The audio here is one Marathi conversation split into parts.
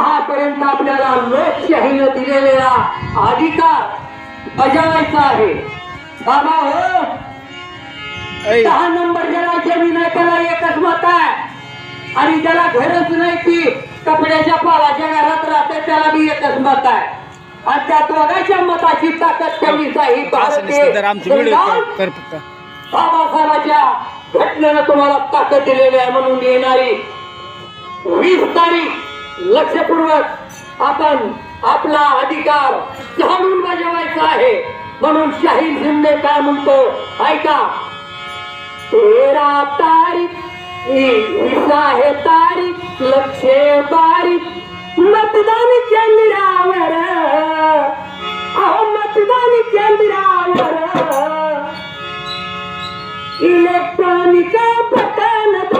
पर्यंत आपल्याला लोकशाहीनं दिलेला अधिकार बजावायचा आहे. बाबा हो दहा नंबर ज्याला जमीन आहे त्याला एकच मत आहे. आणि ज्याला घरच नाही ती कपड्याच्या पालाच्या घरात राहते त्याला बी एकच मत आहे. आणि त्या दोघांच्या मताची ताकद तेवढीच आहे. ही बाबासाहेबाच्या घटनेनं तुम्हाला ताकद दिलेली आहे म्हणून येणारी वीस तारीख लक्षपूर्वक आपण आपला अधिकार जाणून बजावायचा आहे. म्हणून शाहीर शिंदे काय म्हणतो? ऐका. तेरा तारीख आहे तारीख लक्ष बारीक मतदान केंद्रावर. अहो मतदान केंद्रावर. इलेक्ट्रॉनिक बटन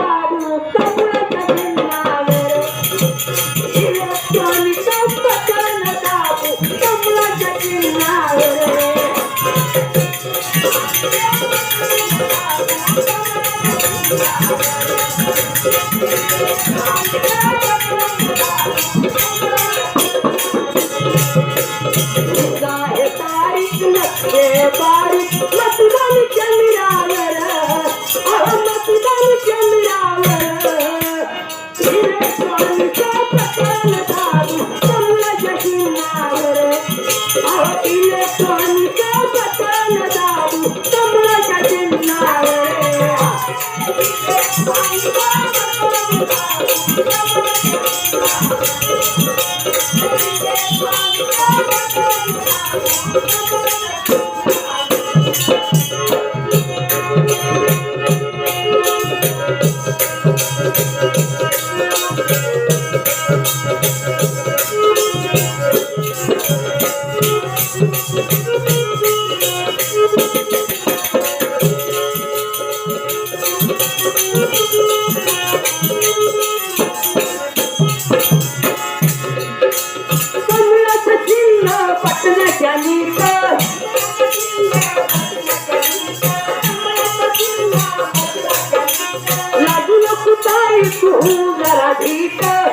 इलेक्ट्रॉनिक बटन दाबू कमळाच्या जरा कमळाचं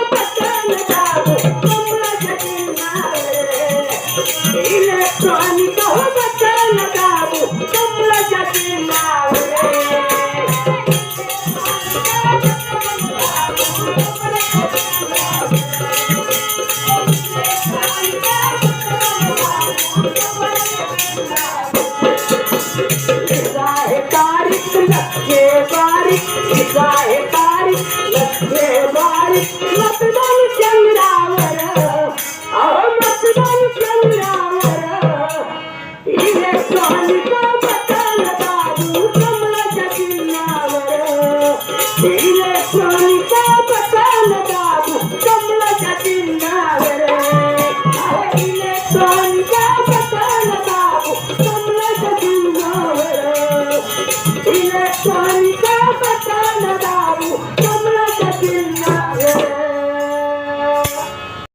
चिन्हावर इलेक्ट्रॉनिक बटन दाबू